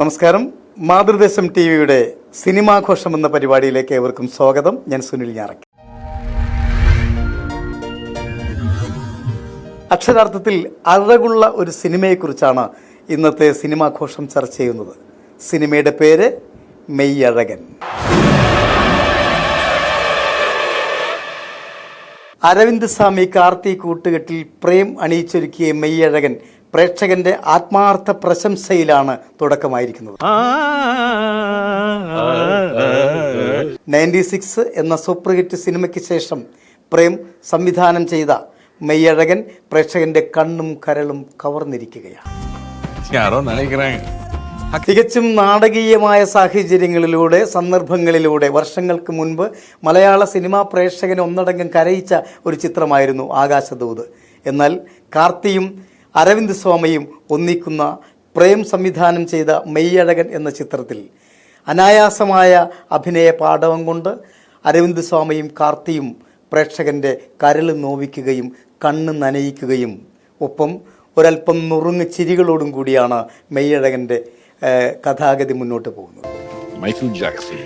നമസ്കാരം. മാതൃദേശം ടി വിയുടെ സിനിമാഘോഷം എന്ന പരിപാടിയിലേക്ക് ഏവർക്കും സ്വാഗതം. ഞാൻ സുനിൽ ഞാറയ്ക്ക്. അക്ഷരാർത്ഥത്തിൽ അഴകുള്ള ഒരു സിനിമയെക്കുറിച്ചാണ് ഇന്നത്തെ സിനിമാഘോഷം ചർച്ച ചെയ്യുന്നത്. സിനിമയുടെ പേര് മെയ്യഴകൻ. അരവിന്ദ് സ്വാമി കാർത്തി കൂട്ടുകെട്ടിൽ പ്രേം അണിയിച്ചൊരുക്കിയ മെയ്യഴകൻ പ്രേക്ഷകന്റെ ആത്മാർത്ഥ പ്രശംസയിലാണ് തുടക്കമായിരിക്കുന്നത് നയന്റി സിക്സ് എന്ന സൂപ്പർ ഹിറ്റ് സിനിമയ്ക്ക് ശേഷം പ്രേം സംവിധാനം ചെയ്ത മെയ്യഴകൻ പ്രേക്ഷകന്റെ കണ്ണും കരളും കവർന്നിരിക്കുകയാണ് തികച്ചും നാടകീയമായ സാഹചര്യങ്ങളിലൂടെ സന്ദർഭങ്ങളിലൂടെ വർഷങ്ങൾക്ക് മുൻപ് മലയാള സിനിമാ പ്രേക്ഷകൻ ഒന്നടങ്കം കരയിച്ച ഒരു ചിത്രമായിരുന്നു ആകാശദൂത് എന്നാൽ കാർത്തിയും അരവിന്ദ് സ്വാമിയും ഒന്നിക്കുന്ന പ്രേം സംവിധാനം ചെയ്ത മെയ്യഴകൻ എന്ന ചിത്രത്തിൽ അനായാസമായ അഭിനയ പാഠവം കൊണ്ട് അരവിന്ദ് സ്വാമിയും കാർത്തിയും പ്രേക്ഷകന്റെ കരൾ നോവിക്കുകയും കണ്ണ് നനയിക്കുകയും ഒപ്പം ഒരൽപ്പം നുറുങ്ങ് ചിരികളോടും കൂടിയാണ് മെയ്യഴകന്റെ കഥാഗതി മുന്നോട്ട് പോകുന്നത്. ജാക്സൺ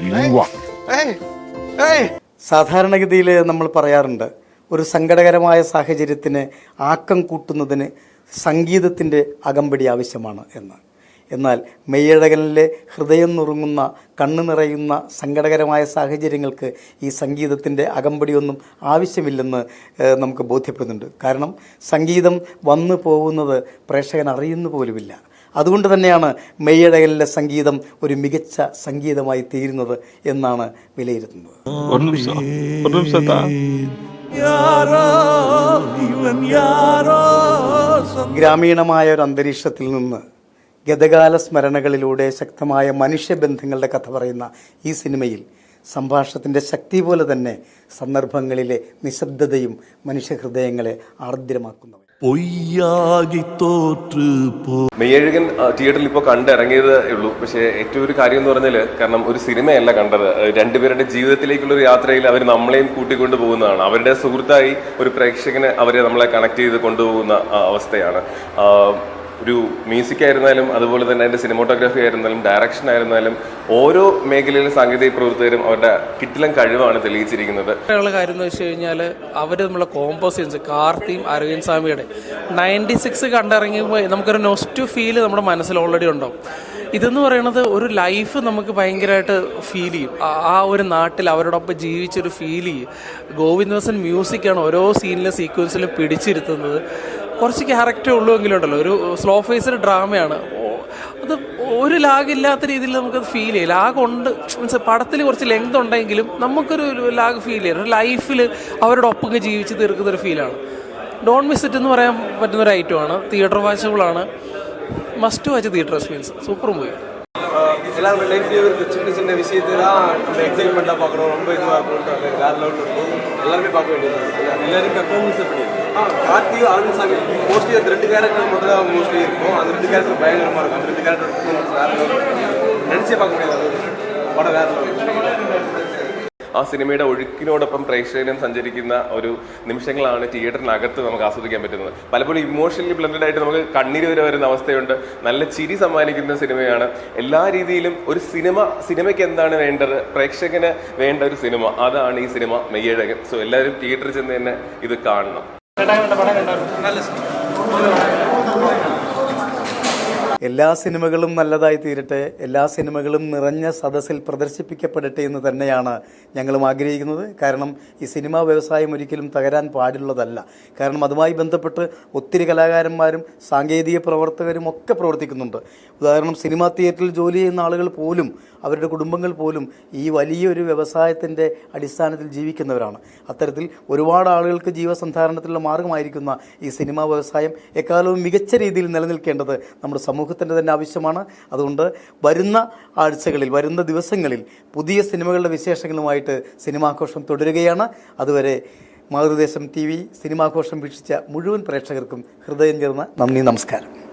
സാധാരണഗതിയിൽ നമ്മൾ പറയാറുണ്ട് ഒരു സങ്കടകരമായ സാഹചര്യത്തിന് ആക്കം കൂട്ടുന്നതിന് സംഗീതത്തിന്റെ അകമ്പടി ആവശ്യമാണ് എന്ന്. എന്നാൽ മെയ്യഴകനിലെ ഹൃദയം നുറുങ്ങുന്ന കണ്ണു നിറയുന്ന സങ്കടകരമായ സാഹചര്യങ്ങൾക്ക് ഈ സംഗീതത്തിന്റെ അകമ്പടിയൊന്നും ആവശ്യമില്ലെന്ന് നമുക്ക് ബോധ്യപ്പെടുന്നുണ്ട്. കാരണം സംഗീതം വന്നു പോകുന്നത് പ്രേക്ഷകൻ അറിയുന്നു പോലുമില്ല. അതുകൊണ്ട് തന്നെയാണ് മെയ്യഴകനിലെ സംഗീതം ഒരു മികച്ച സംഗീതമായി തീരുന്നത് എന്നാണ് വിലയിരുത്തുന്നത്. യാരോ ഇവൻ ഗ്രാമീണമായ ഒരു അന്തരീക്ഷത്തിൽ നിന്ന് ഗതകാല സ്മരണകളിലൂടെ ശക്തമായ മനുഷ്യബന്ധങ്ങളുടെ കഥ പറയുന്ന ഈ സിനിമയിൽ സംഭാഷണത്തിന്റെ ശക്തി പോലെ തന്നെ സന്ദർഭങ്ങളിലെ നിശബ്ദതയും മനുഷ്യഹൃദയങ്ങളെ ആർദ്രമാക്കുന്നവ പോ മെയ്യഴകൻ തിയേറ്ററിൽ ഇപ്പോൾ കണ്ടിറങ്ങിയതേ ഉള്ളൂ. പക്ഷേ ഏറ്റവും ഒരു കാര്യം എന്ന് പറഞ്ഞാൽ കാരണം ഒരു സിനിമയല്ല കണ്ടത്. രണ്ടുപേരുടെ ജീവിതത്തിലേക്കുള്ള ഒരു യാത്രയിൽ അവർ നമ്മളെയും കൂട്ടിക്കൊണ്ടു പോകുന്നതാണ്. അവരുടെ സുഹൃത്തായി ഒരു പ്രേക്ഷകന് അവരെ നമ്മളെ കണക്ട് ചെയ്ത് കൊണ്ടുപോകുന്ന അവസ്ഥയാണ്. ഒരു മ്യൂസിക് ആയിരുന്നാലും അതുപോലെ തന്നെ അതിന്റെ സിനിമോട്ടോഗ്രാഫി ആയിരുന്നാലും ഡയറക്ഷൻ ആയിരുന്നാലും ഓരോ മേഖലയിലെ സാങ്കേതിക പ്രവർത്തകരും അവരുടെ കിട്ടിലം കഴിവാണ് തെളിയിച്ചിരിക്കുന്നത്. ഉള്ള കാര്യം എന്ന് വെച്ച് കഴിഞ്ഞാൽ അവർ നമ്മളെ കോമ്പോസിയൻസ് കാർത്തിയും അരവിന്ദ് സ്വാമിയുടെ നയന്റി സിക്സ് കണ്ടിറങ്ങിയപ്പോൾ നമുക്കൊരു നോസ്റ്റു ഫീൽ നമ്മുടെ മനസ്സിൽ ഓൾറെഡി ഉണ്ടാവും. ഇതെന്ന് പറയുന്നത് ഒരു ലൈഫ് നമുക്ക് ഭയങ്കരമായിട്ട് ഫീൽ ചെയ്യും. ആ ഒരു നാട്ടിൽ അവരോടൊപ്പം ജീവിച്ചൊരു ഫീൽ ചെയ്യും. ഗോവിന്ദവസൻ മ്യൂസിക്കാണ് ഓരോ സീനിലും സീക്വൻസിലും പിടിച്ചിരുത്തുന്നത്. കുറച്ച് ക്യാരക്ടർ ഉള്ളൂ എങ്കിലും ഉണ്ടല്ലോ ഒരു സ്ലോ ഫേസ്ഡ് ഡ്രാമയാണ് ഓ- അത് ഒരു ലാഗ് ഇല്ലാത്ത രീതിയിൽ നമുക്കത് ഫീൽ ചെയ്യും ലാഗ് ഉണ്ട് മീൻസ് പടത്തിൽ കുറച്ച് ലെങ്ത് ഉണ്ടെങ്കിലും നമുക്കൊരു ലാഗ് ഫീൽ ചെയ്യും ഒരു ലൈഫിൽ അവരുടെ ഒപ്പം ഇങ്ങ് ജീവിച്ച് തീർക്കുന്ന ഒരു ഫീലാണ് ഡോൺ മിസ് ഇറ്റ് എന്ന് പറയാൻ പറ്റുന്ന ഒരു ഐറ്റമാണ് theatre വാച്ചബിളാണ് must watch theatre experience super movie எல்லாருமே லைஃப்லேயே இருக்க சின்ன சின்ன விஷயத்தை தான் நம்ம எக்ஸைட்மெண்ட்டாக பார்க்குறோம் ரொம்ப இதுவாக இருக்கணும்ட்டு அது வேற லெவலில் இருக்கும் எல்லாருமே பார்க்க வேண்டியது எல்லாரும் பெர்ஃபார்மன்ஸ் எப்படி ஆ கார்த்தியும் அரவிந்த் சாமி மோஸ்ட்லி அந்த ரெண்டு கேரக்டர் மட்டும் தான் மோஸ்ட்லி இருக்கும் அந்த ரெண்டு கேரக்டர் பயங்கரமாக இருக்கும் அந்த ரெண்டு கேரக்டர் பெர்ஃபார்மன்ஸ் வேற லெவல் நினச்சே பார்க்க முடியாது அது படம் வேற லெவல் ആ സിനിമയുടെ ഒഴുക്കിനോടൊപ്പം പ്രേക്ഷകനും സഞ്ചരിക്കുന്ന ഒരു നിമിഷങ്ങളാണ് തിയേറ്ററിനകത്ത് നമുക്ക് ആസ്വദിക്കാൻ പറ്റുന്നത് പലപ്പോഴും ഇമോഷണലി ബ്ലൻഡഡ് ആയിട്ട് നമുക്ക് കണ്ണീര് വരെ വരുന്ന അവസ്ഥയുണ്ട് നല്ല ചിരി സമ്മാനിക്കുന്ന സിനിമയാണ് എല്ലാ രീതിയിലും ഒരു സിനിമ സിനിമയ്ക്ക് എന്താണ് വേണ്ടത് പ്രേക്ഷകന് വേണ്ട ഒരു സിനിമ അതാണ് ഈ സിനിമ മെയ്യഴകൻ സോ എല്ലാവരും തിയേറ്ററിൽ ചെന്ന് തന്നെ ഇത് കാണണം നല്ല എല്ലാ സിനിമകളും നല്ലതായി തീരട്ടെ എല്ലാ സിനിമകളും നിറഞ്ഞ സദസ്സിൽ പ്രദർശിപ്പിക്കപ്പെടട്ടെ എന്ന് തന്നെയാണ് ഞങ്ങളും ആഗ്രഹിക്കുന്നത്. കാരണം ഈ സിനിമാ വ്യവസായം ഒരിക്കലും തകരാൻ പാടുള്ളതല്ല. കാരണം അതുമായി ബന്ധപ്പെട്ട് ഒത്തിരി കലാകാരന്മാരും സാങ്കേതിക പ്രവർത്തകരും ഒക്കെ പ്രവർത്തിക്കുന്നുണ്ട്. ഉദാഹരണം സിനിമാ തിയേറ്ററിൽ ജോലി ചെയ്യുന്ന ആളുകൾ പോലും അവരുടെ കുടുംബങ്ങൾ പോലും ഈ വലിയൊരു വ്യവസായത്തിന്റെ അടിസ്ഥാനത്തിൽ ജീവിക്കുന്നവരാണ്. അത്തരത്തിൽ ഒരുപാട് ആളുകൾക്ക് ജീവസന്ധാരണത്തിലുള്ള മാർഗമായിരിക്കുന്ന ഈ സിനിമാ വ്യവസായം എക്കാലവും മികച്ച രീതിയിൽ നിലനിൽക്കേണ്ടത് നമ്മുടെ സമൂഹത്തിന്റെ തന്നെ ആവശ്യമാണ്. അതുകൊണ്ട് വരുന്ന ആഴ്ചകളിൽ വരുന്ന ദിവസങ്ങളിൽ പുതിയ സിനിമകളുടെ വിശേഷങ്ങളുമായിട്ട് സിനിമാഘോഷം തുടരുകയാണ്. അതുവരെ മാതൃദേശം ടി വി സിനിമാഘോഷം വീക്ഷിച്ച മുഴുവൻ പ്രേക്ഷകർക്കും ഹൃദയം ചേർന്ന നന്ദി നമസ്കാരം.